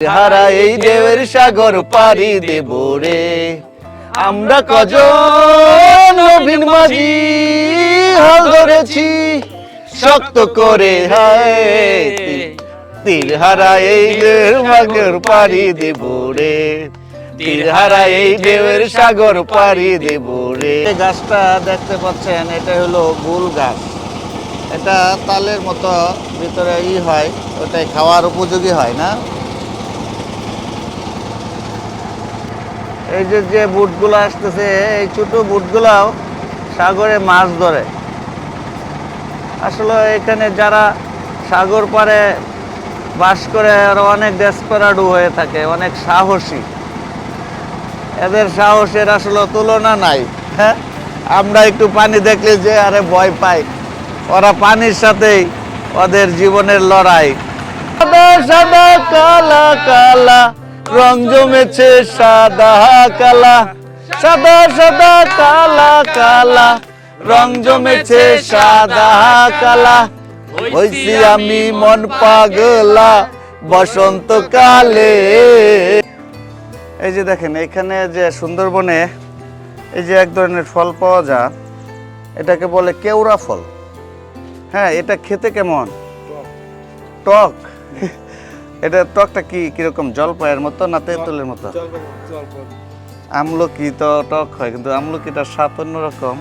হারা এই দেবের সাগর পাড়ি দেব রে। আমরা কজন নবীন মাঝি, হাল ধরেছি, শক্ত করে হায়, তীর হারা এই দেবের সাগর পাড়ি দেব রে। তীর হারা এই দেবের সাগর পাড়ি দেব রে। গাছটা দেখতে পাচ্ছেন, এটা হলো গুল গাছ। এটা তালের মতো ভিতরে ই হয়, ওটাই খাওয়ার উপযোগী হয় না? এই যে যে বুটগুলো আসতেছে, এই ছোট বুটগুলাও সাগরে মাছ ধরে। আসলে এখানে যারা সাগর পারে বাস করে আর অনেক ডেসপারাডু হয়ে থাকে, অনেক সাহসী। এদের সাহসের আসলে তুলনা নাই হ্যাঁ? আমরা একটু পানি দেখলে যে, আরে ভয় পাই। ওরা পানির সাথেই ওদের জীবনের লড়াই। সাদা, কালা কালা। রং জমেছে সাদা কালা সাদা সাদা কালা কালা। রং জমেছে সাদা কালা হইছি আমি মন পাগলা বসন্তকালে। এই যে দেখেন এখানে যে সুন্দরবনে এই যে এক ধরনের ফল পাওয়া যায় এটাকে বলে কেওড়া ফল। হ্যাঁ এটা খেতে কেমন? টক। এটা টকটা কি কীরকম জলপাইয়ের মতো না তেঁতুলের মতো? আমলকি তো টক হয় কিন্তু আমলকিটার স্বাদ অন্যরকম।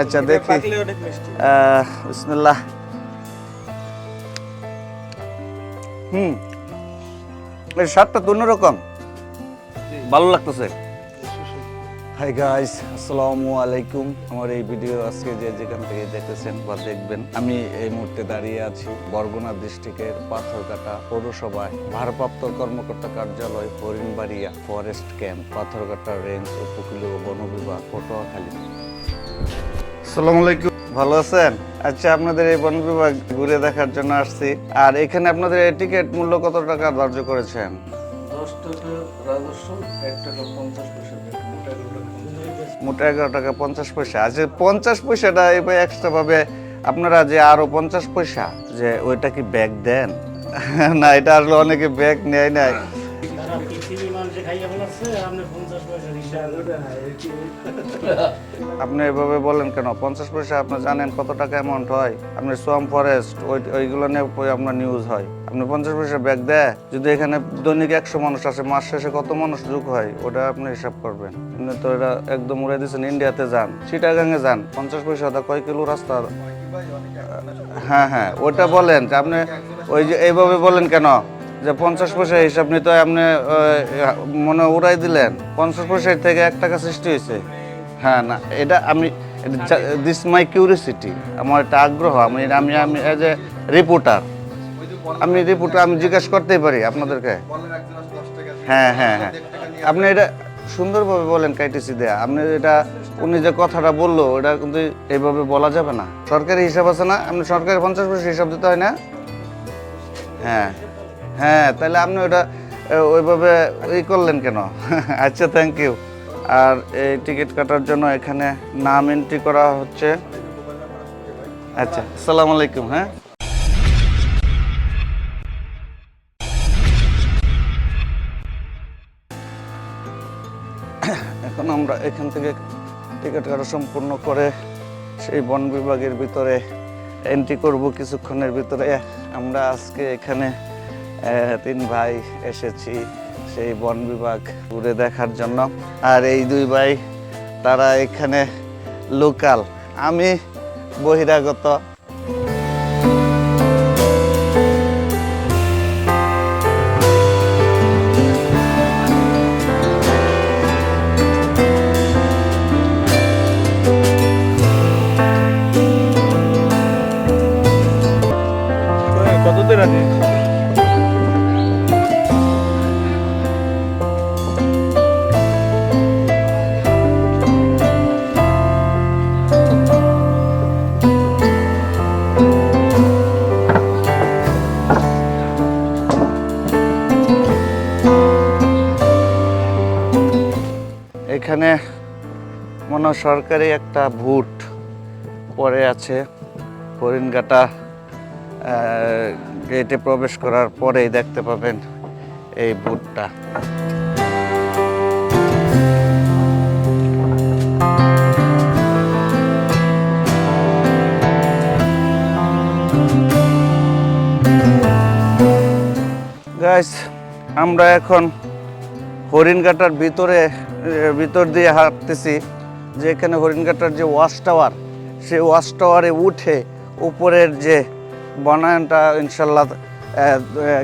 আচ্ছা দেখি। আহ, বিসমিল্লাহ। হুম। এর স্বাদটা তো অন্যরকম। ভালো লাগতেছে। হাই গাইস আসসালামু আলাইকুম আমার এই ভিডিও আজকে যে যেখান থেকে দেখেছেন বা দেখবেন আমি এই মুহূর্তে দাঁড়িয়ে আছি বরগুনা ডিস্ট্রিক্টের পাথরঘাটা পৌরসভায় ভারপ্রাপ্ত কর্মকর্তা কার্যালয় Harinbaria forest camp Patharghata range উপকূলীয় বন বিভাগ পটুয়াখালী। আসসালামু আলাইকুম। ভালো আছেন? আচ্ছা আপনাদের এই বন বিভাগ ঘুরে দেখার জন্য আসছি। আর এখানে আপনাদের এই টিকিট মূল্য কত টাকা ধার্য করেছেন? দশ টাকা রাজস্ব এক টাকা পঞ্চাশ মোটা এগারো টাকা পঞ্চাশ পয়সা। আর যে পঞ্চাশ পয়সাটা এবার এক্সট্রাভাবে আপনারা যে আরও পঞ্চাশ পয়সা, যে ওইটা কি ব্যাগ দেন? না, এটা আসলে অনেকে ব্যাগ নেয় নাই। পৃথিবী মানুষে খাইয়া বলাচ্ছে আপনি পঞ্চাশ পয়সা আপনি এভাবে বলেন কেন? পঞ্চাশ পয়সা আপনি জানেন কত টাকা অ্যামাউন্ট হয়। আপনি সোয়াম ফরেস্ট ওই, ওইগুলো নিয়ে আপনার নিউজ হয়। আপনি পঞ্চাশ পয়সা ব্যাগ দেয়, যদি এখানে দৈনিক একশো মানুষ আসে, মাস শেষে কত মানুষ যোগ হয়, ওটা আপনি হিসাব করবেন। আপনি তো এটা একদম উড়াই দিচ্ছেন ইন্ডিয়াতে যান চিটাগাঙে যান, পঞ্চাশ পয়সা কয় কিলো রাস্তা? হ্যাঁ হ্যাঁ ওটা বলেন যে আপনি ওই যে এইভাবে বলেন কেন? যে পঞ্চাশ পয়সা হিসাব নিতে আপনি মনে উড়াই দিলেন, পঞ্চাশ পয়সার থেকে এক টাকা সৃষ্টি হয়েছে। হ্যাঁ না, এটা আমি দিস মাই কিউরিসিটি আমার একটা আগ্রহ, আমি আমি আমি এজ এ রিপোর্টার আমি রিপোর্টার আমি জিজ্ঞেস করতেই পারি আপনাদেরকে। হ্যাঁ হ্যাঁ হ্যাঁ আপনি এটা সুন্দরভাবে বলেন কাইটিসি দেয়া, আপনি এটা, উনি যে কথাটা বলল, এটা কিন্তু এইভাবে বলা যাবে না। সরকারি হিসাব আছে না, আপনি সরকারি পঞ্চাশ পয়সা হিসাব দিতে হয় না? হ্যাঁ হ্যাঁ তাহলে আপনি ওটা ওইভাবে ই করলেন কেন? আচ্ছা থ্যাংক ইউ আর এই টিকিট কাটার জন্য এখানে নাম এন্ট্রি করা হচ্ছে। আচ্ছা আসসালামু আলাইকুম হ্যাঁ? এখন আমরা এখান থেকে টিকিট কাটা সম্পূর্ণ করে সেই বন বিভাগের ভিতরে এন্ট্রি করব কিছুক্ষণের ভিতরে। আমরা আজকে এখানে তিন ভাই এসেছি। সেই বন বিভাগ ঘুরে দেখার জন্য। আর এই দুই ভাই, তারা এখানে লোকাল। আমি বহিরাগত। এখানে মনে সরকারি একটা ভুট পরে আছে। হরিণঘাটা গেটে প্রবেশ করার পরেই দেখতে পাবেন এই বুটটা গাইস আমরা এখন হরিণঘাটার ভিতরে ভিতর দিয়ে হাঁটতেছি যে এখানে হরিণঘাটার যে ওয়াচ টাওয়ার, সেই ওয়াচ টাওয়ারে উঠে উপরের যে বনায়নটা ইনশাল্লাহ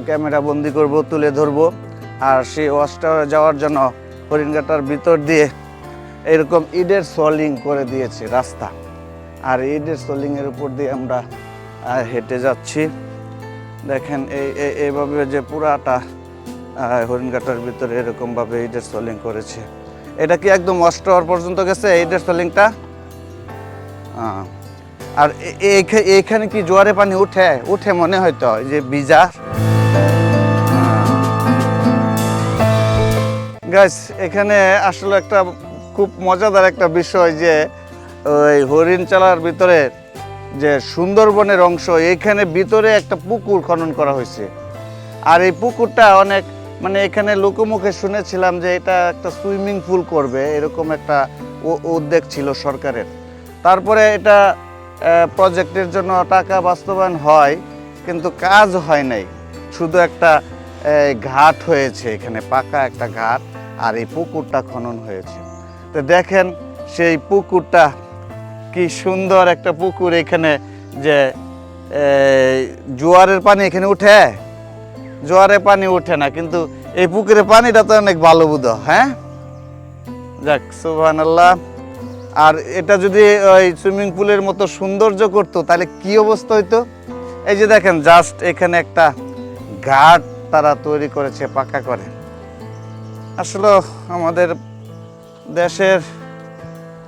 ক্যামেরা বন্দি করব, তুলে ধরবো। আর সেই ওয়াচ টাওয়ারে যাওয়ার জন্য হরিণঘাটার ভিতর দিয়ে এরকম ইটের সলিং করে দিয়েছে রাস্তা। আর ইটের সলিংয়ের উপর দিয়ে আমরা হেঁটে যাচ্ছি। দেখেন এই এই- এইভাবে যে পুরাটা হরিণঘাটার ভিতরে এরকম ভাবে ইটের সোলিং করেছে। এটা কি একদম অষ্ট হওয়ার পর্যন্ত গেছে? ইটের সোলিংটা আর এ- এ- এখানে কি জোয়ারে পানি উঠে? উঠে মনে হয়তো এই যে বিজা গাইস এখানে আসলে একটা খুব মজাদার একটা বিষয় যে, ওই হরিণ চালার ভিতরে যে সুন্দরবনের অংশ এইখানে ভিতরে একটা পুকুর খনন করা হয়েছে। আর এই পুকুরটা অনেক মানে এখানে লোকমুখে শুনেছিলাম যে এটা একটা সুইমিং পুল করবে, এরকম একটা উদ্যোগ ছিল সরকারের। তারপরে এটা প্রজেক্টের জন্য টাকা বাস্তবায়ন হয়, কিন্তু কাজ হয় নাই। শুধু একটা ঘাট হয়েছে এখানে, পাকা একটা ঘাট, আর এই পুকুরটা খনন হয়েছে। তো দেখেন, সেই পুকুরটা কি সুন্দর একটা পুকুর এখানে যে জোয়ারের পানি এখানে উঠে। জোয়ারে পানি উঠে না, কিন্তু এই পুকুরের পানিটা তো অনেক ভালো বুধ হ্যাঁ যাক সুবহান আল্লাহ আর এটা যদি ওই সুইমিং পুলের মতো সৌন্দর্য করতো, তাহলে কি অবস্থা হইতো? এই যে দেখেন জাস্ট এখানে একটা ঘাট তারা তৈরি করেছে, পাকা করে। আসলে আমাদের দেশের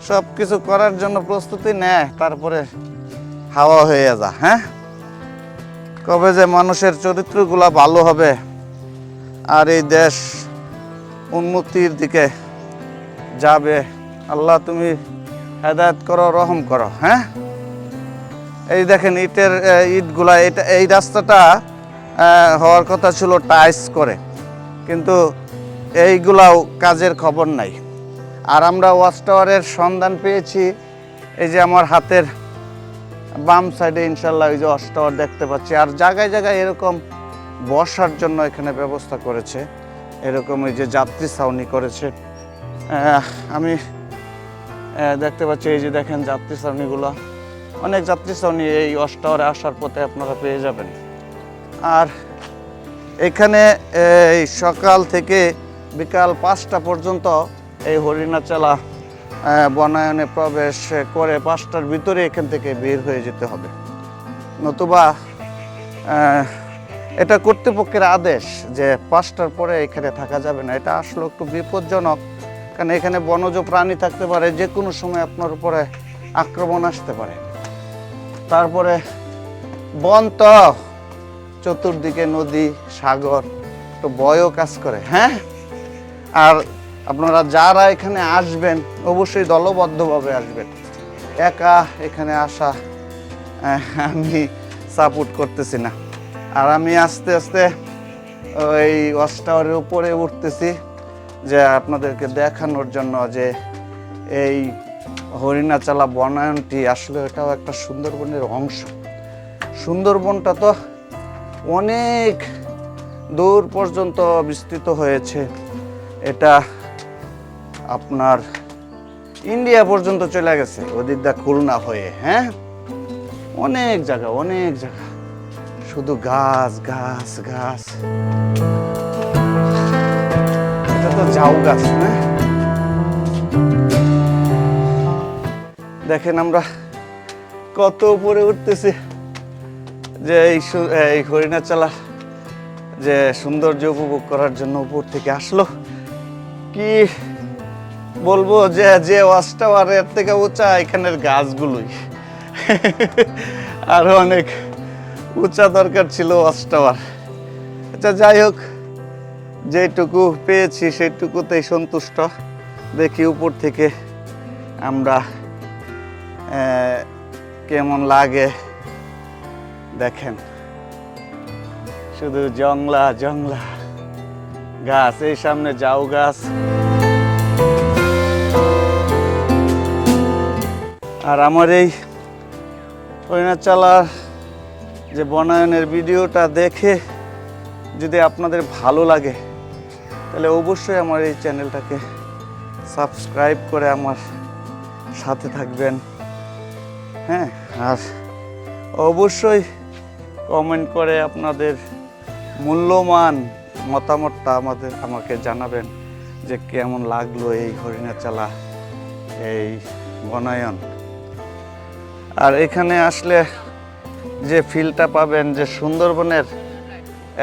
সব কিছু করার জন্য প্রস্তুতি নেয়, তারপরে হাওয়া হয়ে যা হ্যাঁ? কবে যে মানুষের চরিত্রগুলা ভালো হবে আর এই দেশ উন্নতির দিকে যাবে, আল্লাহ তুমি হেদায়ত করো, রহম করো হ্যাঁ? এই দেখেন ইটের ইটগুলা, এটা, এই রাস্তাটা হওয়ার কথা ছিল টাইস করে, কিন্তু এইগুলাও কাজের খবর নাই। আর আমরা ওয়াচ টাওয়ারের সন্ধান পেয়েছি, এই যে আমার হাতের বাম সাইডে ইনশাল্লাহ ওই যে ওয়াচ দেখতে পাচ্ছি। আর জায়গায় জায়গায় এরকম বসার জন্য এখানে ব্যবস্থা করেছে। এরকম এই যে যাত্রী ছাউনি করেছে। আমি দেখতে পাচ্ছি এই যে দেখেন যাত্রী ছাউনিগুলো। অনেক যাত্রী ছাউনি এই ওয়াচ আসার পথে আপনারা পেয়ে যাবেন। আর এখানে, এই সকাল থেকে বিকাল পাঁচটা পর্যন্ত এই হরিণাচালা বনায়নে প্রবেশ করে পাঁচটার ভিতরে এখান থেকে বের হয়ে যেতে হবে। নতুবা এটা কর্তৃপক্ষের আদেশ যে পাঁচটার পরে এখানে থাকা যাবে না। এটা আসলে একটু বিপজ্জনক, কারণ এখানে বনজ প্রাণী থাকতে পারে যে কোনো সময় আপনার উপরে আক্রমণ আসতে পারে। তারপরে বন তো চতুর্দিকে নদী, সাগর, একটু বয়ও কাজ করে হ্যাঁ? আর আপনারা যারা এখানে আসবেন, অবশ্যই দলবদ্ধভাবে আসবেন। একা এখানে আসা আমি সাপোর্ট করতেছি না। আর আমি আস্তে আস্তে ওই ওয়াচ টাওয়ারের উপরে উঠতেছি, যে আপনাদেরকে দেখানোর জন্য যে এই হরিণাচালা বনায়নটি আসলে এটাও একটা সুন্দরবনের অংশ। সুন্দরবনটা তো অনেক দূর পর্যন্ত বিস্তৃত হয়েছে। এটা আপনার ইন্ডিয়া পর্যন্ত চলে গেছে। ওদিক দা খুলনা হয়ে হ্যাঁ? অনেক জায়গা অনেক জায়গা। শুধু গাছ গাছ গাছ। এটা তো ঝাউ গাছ না দেখেন আমরা কত উপরে উঠতেছি। যে এই এই হরিণাচালা যে সৌন্দর্য উপভোগ করার জন্য উপর থেকে আসলো। কি বলব যে যে ওয়াচ টাওয়ারের থেকে উঁচা এখানের গাছগুলোই। আরও অনেক উঁচা দরকার ছিল ওয়াচ টাওয়ার আচ্ছা যাই হোক, যেটুকু পেয়েছি সেইটুকুতেই সন্তুষ্ট। দেখি উপর থেকে আমরা কেমন লাগে দেখেন। শুধু জংলা জংলা। গাছ, এই সামনে যাও গাছ। আর আমার এই চালার যে বনায়নের ভিডিওটা দেখে যদি আপনাদের ভালো লাগে, তাহলে অবশ্যই আমার এই চ্যানেলটাকে সাবস্ক্রাইব করে আমার সাথে থাকবেন। হ্যাঁ আর অবশ্যই কমেন্ট করে আপনাদের মূল্যমান মতামতটা আমাদের, আমাকে জানাবেন যে কেমন লাগল এই হরিণাচালা, এই বনায়ন। আর এখানে আসলে যে ফিলটা পাবেন যে সুন্দরবনের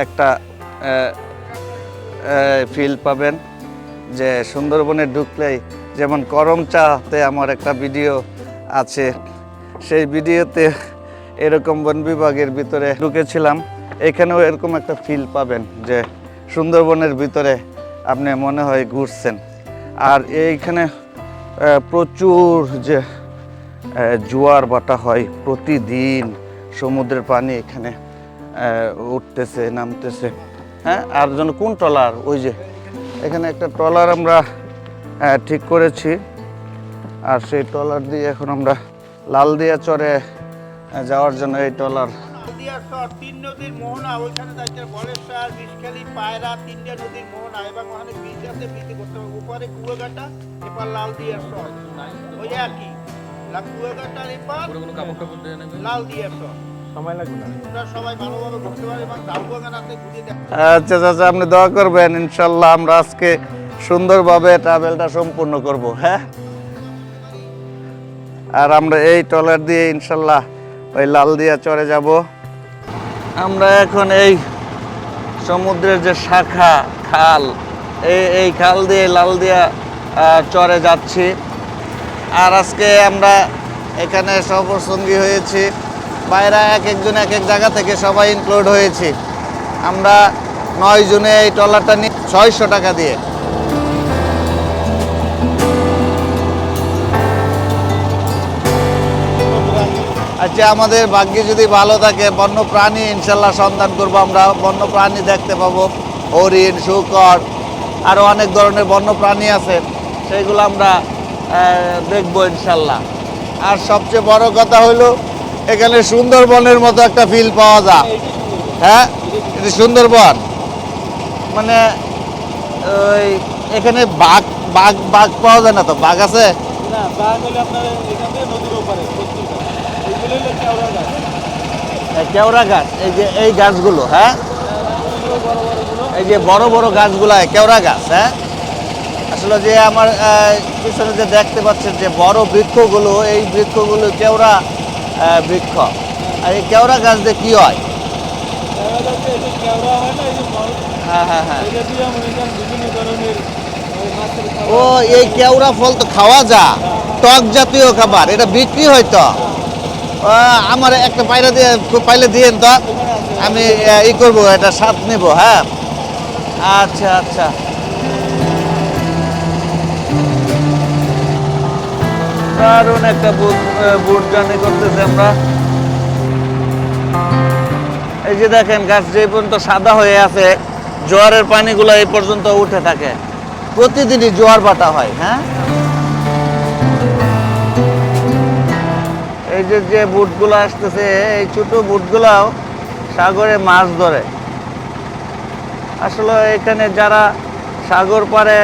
একটা ফিল পাবেন যে সুন্দরবনে ঢুকলেই যেমন করম চাতে আমার একটা ভিডিও আছে, সেই ভিডিওতে এরকম বন বিভাগের ভিতরে ঢুকেছিলাম, এখানেও এরকম একটা ফিল পাবেন যে সুন্দরবনের ভিতরে আপনি মনে হয় ঘুরছেন। আর এইখানে প্রচুর যে জোয়ার বাটা হয় প্রতিদিন। সমুদ্রের পানি এখানে উঠতেছে নামতেছে। হ্যাঁ আর যেন কোন ট্রলার? ওই যে এখানে একটা ট্রলার আমরা ঠিক করেছি। আর সেই ট্রলার দিয়ে এখন আমরা লালদিয়া চরে আহ, যাওয়ার জন্য এই ট্রলার। মোহনা ওইখানে লাল লাল সময় লাগবে না। ঘুরে দেখ। আচ্ছা চাচা আপনি দোয়া করবেন ইনশাল্লাহ আমরা আজকে সুন্দরভাবে ট্রাভেলটা সম্পূর্ণ করব হ্যাঁ? আর আমরা এই ট্রলার দিয়ে ইনশাল্লাহ ওই লাল দিয়া চরে যাব। আমরা এখন এই সমুদ্রের যে শাখা খাল এই এই খাল দিয়ে লাল দিয়া চরে যাচ্ছি। আর আজকে আমরা এখানে সফরসঙ্গী হয়েছি। বাইরে এক একজন এক এক জায়গা থেকে সবাই ইনক্লুড হয়েছি। আমরা নয় জুনে এই ট্রলারটা নিই ছয়শো টাকা দিয়ে। আচ্ছা আমাদের ভাগ্যে যদি ভালো থাকে বন্য প্রাণী ইনশাল্লাহ সন্ধান করব আমরা। বন্য প্রাণী দেখতে পাবো। হরিণ, শুকর আরও অনেক ধরনের বন্য প্রাণী আছে। সেইগুলো আমরা দেখব ইনশাল্লাহ। আর সবচেয়ে বড় কথা হলো এখানে সুন্দরবনের মতো একটা ফিল পাওয়া যায়। হ্যাঁ? এটা সুন্দরবন। মানে ওই এখানে বাঘ বাঘ বাঘ পাওয়া যায় না তো? বাঘ আছে? কেওড়া গাছ। এই কেওড়া গাছ এই যে এই গাছগুলো হ্যাঁ? এই যে বড় বড় গাছগুলা কেওড়া গাছ হ্যাঁ? আসলে যে আমার পিছনে যে দেখতে পাচ্ছেন যে বড় বৃক্ষগুলো, এই বৃক্ষগুলো কেওড়া বৃক্ষ। আর এই কেওড়া গাছ দিয়ে কি হয়? হয় হ্যাঁ হ্যাঁ। ও, এই কেওড়া ফল তো খাওয়া যা। টক জাতীয় খাবার, এটা বিক্রি হয় তো। আমার একটা পায়রা দিয়ে, পাইলে দিয়েন তো। আমি ই করব, এটা স্বাদ নেব হ্যাঁ। আচ্ছা আচ্ছা। দারুণ একটা বুট জার্নি করতেছি আমরা। এই যে দেখেন, গাছ যে পর্যন্ত সাদা হয়ে আছে, জোয়ারের পানিগুলো এই পর্যন্ত উঠে থাকে। প্রতিদিনই জোয়ার বাটা হয় হ্যাঁ? এই যে যে বুটগুলো আসতেছে, এই ছোট বুটগুলাও সাগরে মাছ ধরে। আসলে এখানে যারা সাগর পারে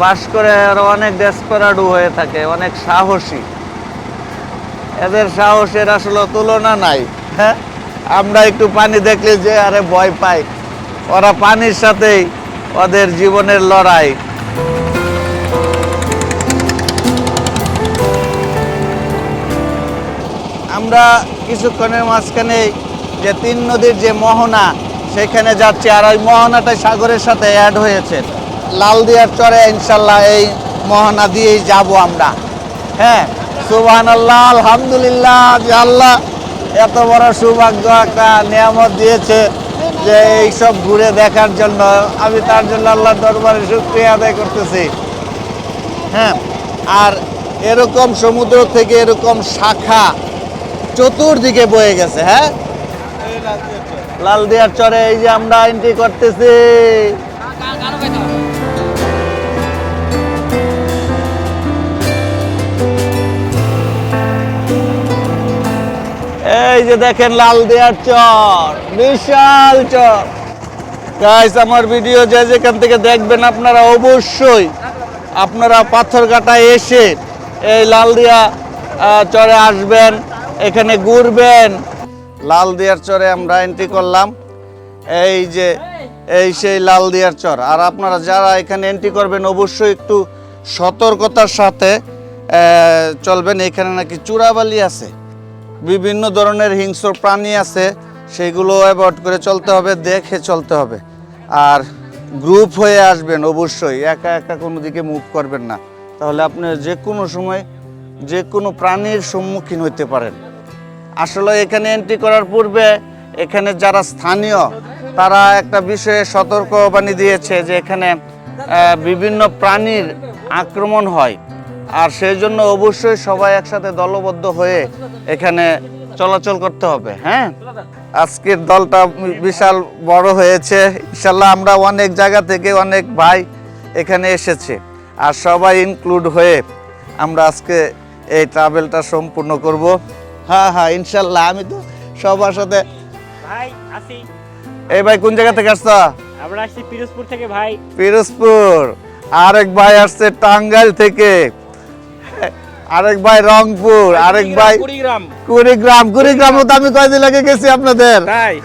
বাস করে আর অনেক ডেসপারাডু হয়ে থাকে, অনেক সাহসী। এদের সাহসের আসলে তুলনা নাই হ্যাঁ? আমরা একটু পানি দেখলে যে আরে ভয় পাই ওরা পানির সাথেই ওদের জীবনের লড়াই। আমরা কিছুক্ষণের মাঝখানে যে তিন নদীর যে মোহনা, সেখানে যাচ্ছি আর ওই মোহনাটা সাগরের সাথে অ্যাড হয়েছে। লাল দিয়ার চরে ইনশাল্লাহ এই মোহনা দিয়েই যাব আমরা। হ্যাঁ সুবহান আল্লাহ আলহামদুলিল্লাহ আল্লাহ এত বড় সৌভাগ্য একটা নিয়ামত দিয়েছে যে এইসব ঘুরে দেখার জন্য। আমি তার জন্য আল্লাহর দরবারে শুক্রিয়া আদায় করতেছি। হ্যাঁ আর এরকম সমুদ্র থেকে এরকম শাখা চতুর্দিকে বয়ে গেছে হ্যাঁ? লাল দিয়ার চরে এই যে আমরা এন্ট্রি করতেছি। যে দেখেন লাল দেয়ার চর, বিশাল চর। গাইস আমার ভিডিও যে যেখান থেকে দেখবেন আপনারা অবশ্যই আপনারা পাথরঘাটায় এসে এই লাল দিয়া চরে আসবেন, এখানে ঘুরবেন। লাল দিয়ার চরে আমরা এন্ট্রি করলাম। এই যে, এই সেই লাল দিয়ার চর। আর আপনারা যারা এখানে এন্ট্রি করবেন, অবশ্যই একটু সতর্কতার সাথে চলবেন। এখানে নাকি চূড়াবালি আছে। বিভিন্ন ধরনের হিংস্র প্রাণী আছে, সেগুলো অ্যাভয়েড করে চলতে হবে, দেখে চলতে হবে। আর গ্রুপ হয়ে আসবেন অবশ্যই, একা একা কোনো দিকে মুভ করবেন না। তাহলে আপনি যে কোনো সময়, যে কোনো প্রাণীর সম্মুখীন হতে পারেন। আসলে এখানে এন্ট্রি করার পূর্বে, এখানে যারা স্থানীয়, তারা একটা বিষয়ে সতর্কবাণী দিয়েছে যে এখানে বিভিন্ন প্রাণীর আক্রমণ হয়। আর সেই জন্য অবশ্যই সবাই একসাথে দলবদ্ধ হয়ে এখানে চলাচল করতে হবে হ্যাঁ? আজকের দলটা বিশাল বড় হয়েছে। ইনশাল্লাহ আমরা অনেক জায়গা থেকে অনেক ভাই এখানে এসেছে। আর সবাই ইনক্লুড হয়ে আমরা আজকে এই ট্রাভেলটা সম্পূর্ণ করব। হ্যাঁ হ্যাঁ ইনশাল্লাহ আমি তো সবার সাথে ভাই আসি। এই ভাই কোন জায়গা থেকে আসছো? আমরা আসছি পিরোজপুর থেকে ভাই। পিরোজপুর। আরেক ভাই আসছে টাঙ্গাইল থেকে। আরেক ভাই রংপুর আরেক ভাই কুড়িগ্রাম। কুড়িগ্রাম কুড়িগ্রামও তো আমি কয়দিন আগে গেছি আপনাদের?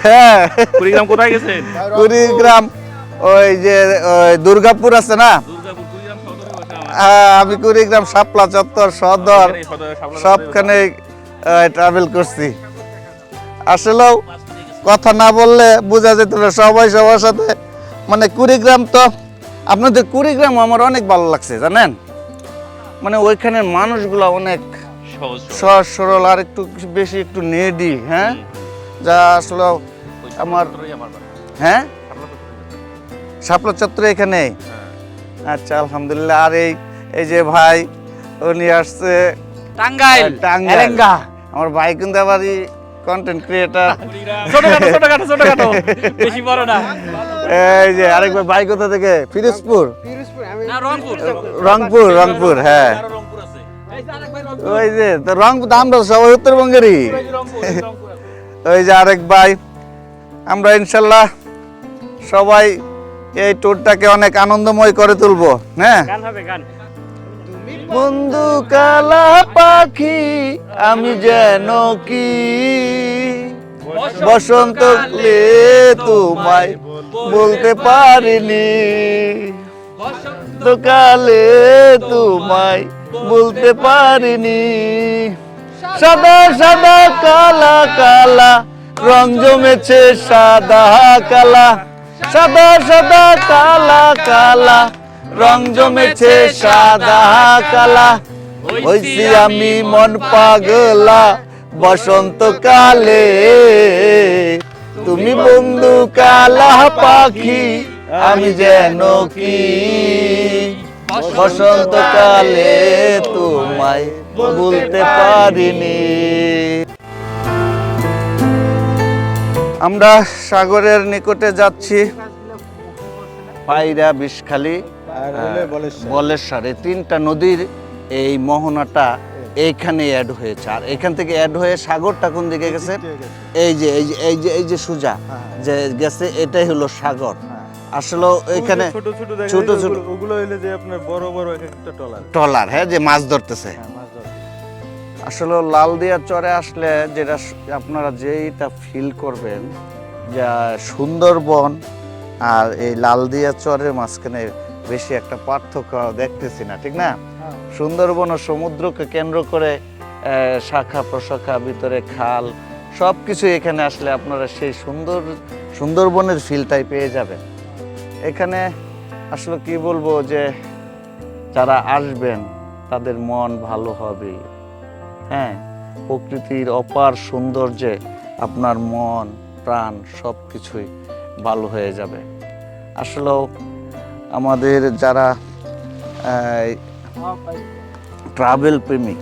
হ্যাঁ। কুড়িগ্রাম কোথায় গেছেন? কুড়িগ্রাম ওই যে ওই দুর্গাপুর আছে না? হ্যাঁ, আমি কুড়িগ্রাম শাপলা চত্বর সদরে সবখানে ট্রাভেল করছি। আসলেও কথা না বললে বোঝা যেত না সবাই সবার সাথে। মানে কুড়িগ্রাম তো আপনাদের কুড়িগ্রাম আমার অনেক ভালো লাগছে জানেন? মানে ওইখানের মানুষগুলো অনেক সহজ সরল। আর একটু বেশি একটু নেডি হ্যাঁ যা আসলে আমার-। হ্যাঁ শাপলা সদরে। চত্বর এখানে হ্যাঁ। আচ্ছা আলহামদুলিল্লাহ আর এই এই যে ভাই উনি আসছে টাঙ্গাইল টাঙ্গাইল আমার ভাই কিন্তু আবার কন্টেন্ট ক্রিয়েটার ছোটখাটো ছোটখাটো ছোটখাটো। বেশি বড় না। এই যে আরেক ভাই ভাই কোথা থেকে? ফিরোজপুর? রংপুর। রংপুর রংপুর হ্যাঁ। ওই যে তো রংপুর আমরা সবাই উত্তরবঙ্গেরই। ওই যে আরেক ভাই। আমরা ইনশাল্লাহ সবাই এই ট্যুরটাকে অনেক আনন্দময় করে তুলবো হ্যাঁ? গান হবে গান। বন্ধু কালা পাখি, আমি যেন কি? বসন্তকালে তোমায় বলতে পারিনি। বসন্তকালে তোমায় বলতে পারিনি। সাদা সাদা, কালা কালা, রং জমেছে সাদা, কালা। সাদা সাদা, কালা কালা রং জমেছে সাদা কালা। হইছি আমি মন পাগলা, বসন্তকালে। তুমি বন্ধু কালা পাখি, আমি যেন কি? বসন্তকালে তোমায় বলতে পারিনি। আমরা সাগরের নিকটে যাচ্ছি। পায়রা বিষখালী। বলেশ্বর। এই তিনটা নদীর এই মোহনাটা এইখানে অ্যাড হয়েছে। আর এখান থেকে অ্যাড হয়ে সাগরটা কোন দিকে গেছে? এই যে এই যে এই যে এই যে সুজা যে গেছে এটাই হলো সাগর। আসলে এখানে ছোট ছোট ছোট ছোট- ওগুলো- হইলে যে আপনার বড় বড় একটা টলার। ট্রলার হ্যাঁ যে মাছ ধরতেছে। আসলে লাল দিয়া চরে আসলে যেটা আপনারা যেইটা ফিল করবেন যা সুন্দরবন আর এই লাল দিয়া চরের মাঝখানে বেশি একটা পার্থক্য দেখতেছি না ঠিক না? সুন্দরবন ও সমুদ্রকে কেন্দ্র করে শাখা প্রশাখা ভিতরে খাল সব কিছু এখানে আসলে আপনারা সেই সুন্দর সুন্দরবনের ফিলটাই পেয়ে যাবেন। এখানে আসলে কি বলব যে যারা আসবেন তাদের মন ভালো হবে। হ্যাঁ প্রকৃতির অপার সৌন্দর্যে আপনার মন প্রাণ সব কিছুই ভালো হয়ে যাবে। আসলেও আমাদের যারা ট্রাভেল প্রেমী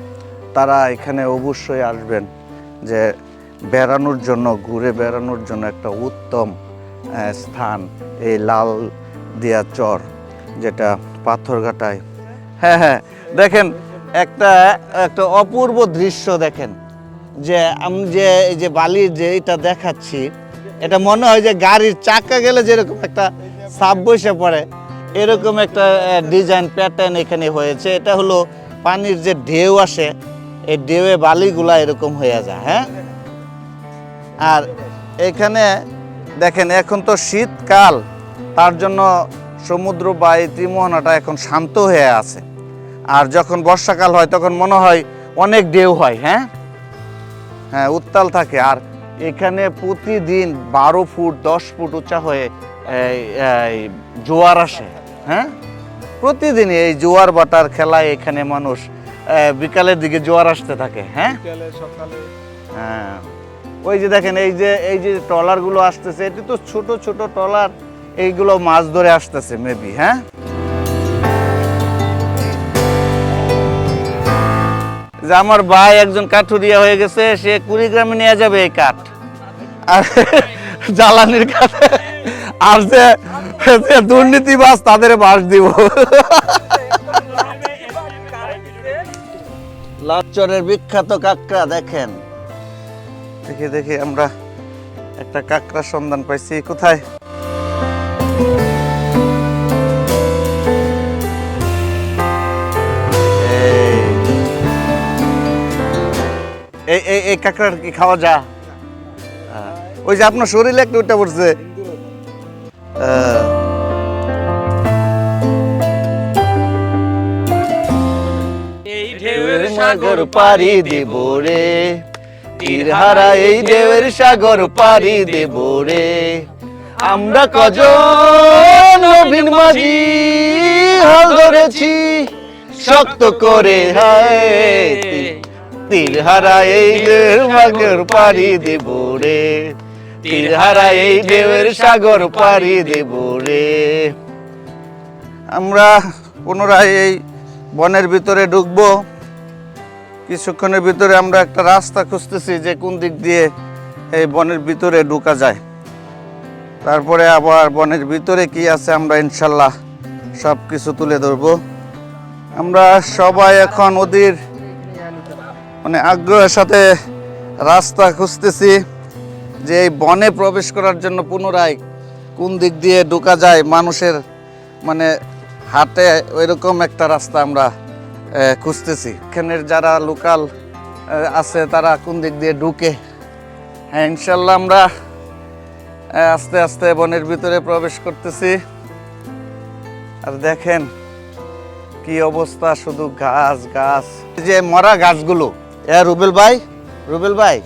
তারা এখানে অবশ্যই আসবেন যে বেড়ানোর জন্য, ঘুরে বেড়ানোর জন্য একটা উত্তম স্থান, এই লাল দিয়া চর, যেটা পাথরঘাটায়। হ্যাঁ হ্যাঁ দেখেন, একটা একটা অপূর্ব দৃশ্য দেখেন, যে আমি, যে, এই যে বালির যে এটা দেখাচ্ছি, এটা মনে হয় যে গাড়ির চাকা গেলে যেরকম একটা সাপ বসে পড়ে এরকম একটা ডিজাইন প্যাটার্ন এখানে হয়েছে। এটা হলো পানির যে ঢেউ আসে, এই ঢেউয়ে বালিগুলা এরকম হয়ে যায় হ্যাঁ? আর এখানে দেখেন, এখন তো শীতকাল, তার জন্য সমুদ্র বা এই ত্রিমোহনাটা এখন শান্ত হয়ে আছে। আর যখন বর্ষাকাল হয়, তখন মনে হয় অনেক ঢেউ হয় হ্যাঁ? হ্যাঁ উত্তাল থাকে। আর এখানে প্রতিদিন বারো ফুট, দশ ফুট উঁচা হয়ে জোয়ার আসে। হ্যাঁ? প্রতিদিনই এই জোয়ার বাটার খেলায় এখানে মানুষ বিকালের দিকে জোয়ার আসতে থাকে হ্যাঁ? হ্যাঁ। ওই যে দেখেন এই যে এই যে ট্রলারগুলো আসতেছে এটি তো ছোট ছোট ট্রলার এইগুলো মাছ ধরে আসতেছে মেবি হ্যাঁ? যে আমার ভাই একজন কাঠুরিয়া হয়ে গেছে সে কুড়িগ্রামে নিয়ে যাবে এই কাঠ। আর জ্বালানির কাঠ আর যে যে দুর্নীতিবাজ তাদের বাস দিব। লাচরের বিখ্যাত কাঁকড়া দেখেন। দেখি দেখি আমরা একটা কাঁকড়ার সন্ধান পাইছি। কোথায়? এই এই কাঁকড়ার কি খাওয়া যা ওই যে আপনার শরীরে একটু উঠে পড়ছে। এই ঢেউয়ের সাগর পাড়ি দেব রে। তীরহারা এই ঢেউয়ের সাগর পাড়ি দেব রে। আমরা কজন নবীন মাঝি হাল ধরেছি। শক্ত করে হায়। তীরহারা এই ঢেউয়ের সাগর পাড়ি দেব রে। এই ঢেউয়ের সাগর পাড়ি দেব রে। আমরা পুনরায় এই বনের ভিতরে ঢুকবো। কিছুক্ষণের ভিতরে আমরা একটা রাস্তা খুঁজতেছি যে কোন দিক দিয়ে এই বনের ভিতরে ঢুকা যায়। তারপরে আবার বনের ভিতরে কি আছে আমরা ইনশাল্লাহ সব কিছু তুলে ধরবো। আমরা সবাই এখন ওদের মানে আগ্রহের সাথে রাস্তা খুঁজতেছি। যে এই বনে প্রবেশ করার জন্য পুনরায় কোন দিক দিয়ে ঢোকা যায় মানুষের মানে হাটে ওইরকম একটা রাস্তা আমরা খুঁজতেছি। এখানের যারা লোকাল আছে তারা কোন দিক দিয়ে ঢুকে? হ্যাঁ ইনশাল্লাহ আমরা আস্তে আস্তে বনের ভিতরে প্রবেশ করতেছি। আর দেখেন কি অবস্থা, শুধু গাছ গাছ। যে মরা গাছগুলো। এ, রুবেল ভাই রুবেল ভাই।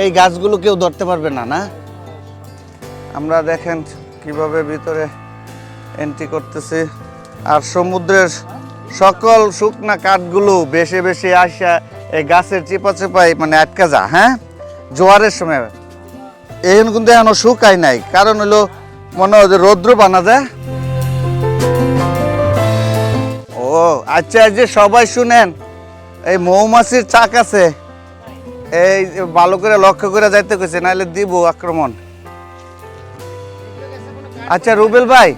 এই গাছগুলো কেউ ধরতে পারবে না না? আমরা দেখেন কীভাবে ভিতরে এন্ট্রি করতেছি। আর সমুদ্রের সকল শুকনা কাঠগুলো বেশি বেশি আসা এই গাছের চিপা চেপাই মানে আটকা যা হ্যাঁ? জোয়ারের সময়। এখন কিন্তু এখনও শুকায় নাই, কারণ হলো মনে হয় রৌদ্র বানা যায়। ও আচ্ছা যে সবাই শুনেন, এই মৌমাছির চাক আছে। এই ভালো করে লক্ষ্য করে যাইতে কইছে নাহলে দিব আক্রমণ। আচ্ছা রুবেল ভাই,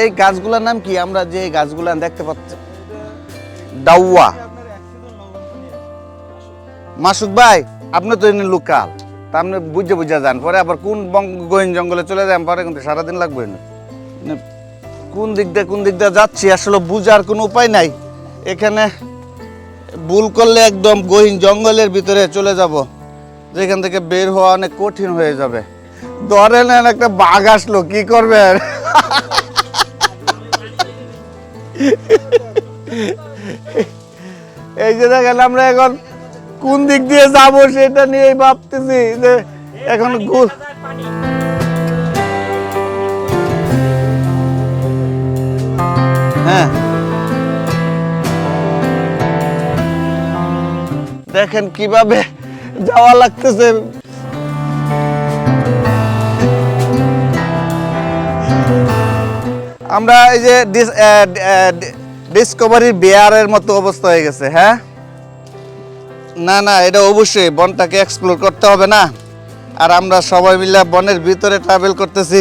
এই গাছগুলোর নাম কি? আমরা যে গাছগুলো দেখতে পাচ্ছি ডাউয়া মাসুদ ভাই, আপনি তো এনে লোকাল। তা আপনি বুঝে বুঝে যান, পরে আবার কোন গোয়েন জঙ্গলে চলে যান, পরে কিন্তু সারাদিন লাগবে না। মানে কোন দিক দিয়ে কোন দিক দিয়ে যাচ্ছি, আসলে বুঝার কোনো উপায় নাই। এখানে ভুল করলে একদম গহীন জঙ্গলের ভিতরে চলে যাব। যেখান থেকে বের হওয়া অনেক কঠিন হয়ে যাবে। ধরে নেন একটা বাঘ আসলো, কি করবেন? এই যে দেখেন, আমরা এখন কোন দিক দিয়ে যাব সেটা নিয়েই ভাবতেছি যে এখন ঘুর হ্যাঁ। দেখেন কীভাবে যাওয়া লাগতেছে। আমরা এই যে ডিসকভারির বিয়ারের মতো অবস্থা হয়ে গেছে হ্যাঁ? না না, এটা অবশ্যই বনটাকে এক্সপ্লোর করতে হবে না। আর আমরা সবাই মিলে বনের ভিতরে ট্রাভেল করতেছি,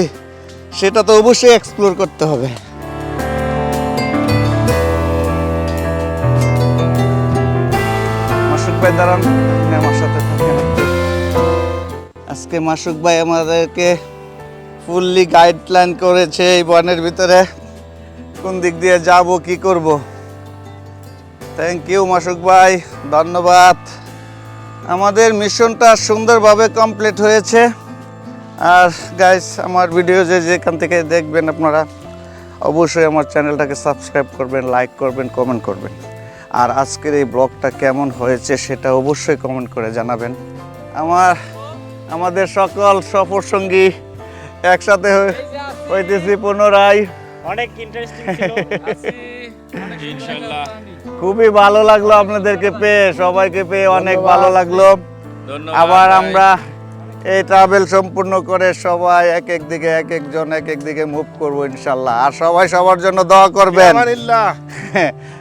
সেটা তো অবশ্যই এক্সপ্লোর করতে হবে। দাঁড়ান। আমার সাথে। আজকে মাসুক ভাই আমাদেরকে ফুললি গাইডলাইন করেছে এই বনের ভিতরে। কোন দিক দিয়ে যাব, কি করব? থ্যাংক ইউ মাসুক ভাই। ধন্যবাদ। আমাদের মিশনটা সুন্দরভাবে কমপ্লিট হয়েছে। আর গাইস আমার ভিডিও যে যেখান থেকে দেখবেন আপনারা, অবশ্যই আমার চ্যানেলটাকে সাবস্ক্রাইব করবেন লাইক করবেন কমেন্ট করবেন। আর আজকের এই ব্লগটা কেমন হয়েছে সেটা অবশ্যই কমেন্ট করে জানাবেন। আমার আমাদের সকল সফর সঙ্গী একসাথে হইতেছি পুনরায়। অনেক ইন্টারেস্টিং ছিল ইনশাল্লাহ। খুবই ভালো লাগল আপনাদেরকে পেয়ে সবাইকে পেয়ে অনেক ভালো লাগল। আবার আমরা এই ট্রাভেল সম্পূর্ণ করে সবাই এক এক দিকে এক একজন এক এক দিকে মুভ করব ইনশাল্লাহ। আর সবাই সবার জন্য দোয়া করবেন।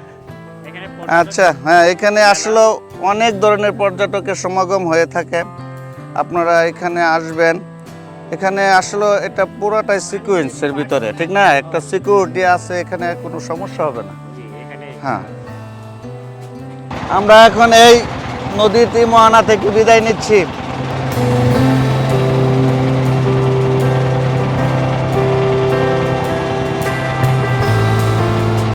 আচ্ছা হ্যাঁ এখানে আসলে অনেক ধরনের পর্যটকের সমাগম হয়ে থাকে। আপনারা এখানে আসবেন। এখানে আসলে এটা পুরোটাই সিকুয়েন্সের ভিতরে ঠিক না? একটা সিকিউরিটি আছে এখানে কোনো সমস্যা হবে না। হ্যাঁ। আমরা এখন এই নদীর মহানা থেকে বিদায় নিচ্ছি।